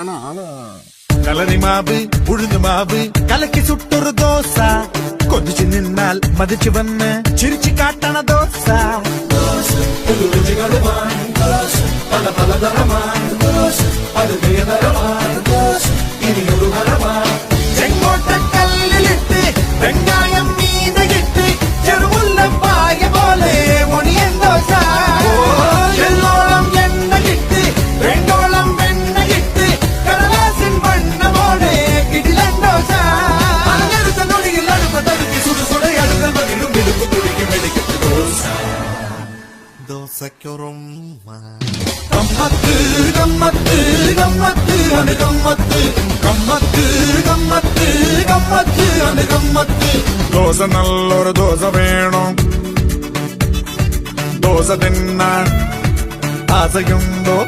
ஆனா கலனி மாவு உழுந்து மாவு கலக்கி சுட்டுரு தோசா. கொஞ்சிச்சு நின்னால் மதிச்சு வந்த சிரிச்சு காட்டான தோசா. புது செங்கோட்ட கல்லிலிட்டு வெங்காயம் മൂസയ്ക്കൊറുമ്മ കമ്മത്ത് കമ്മത്ത് കമ്മത്ത് ആണ് കമ്മത്ത് കമ്മത്ത് കമ്മത്ത് കമ്മത്ത് ആണ് കമ്മത്ത് ദോശ നല്ലൊരു ദോശ വേണം? ദോശ തിന്നാൻ ആശയുണ്ടോ?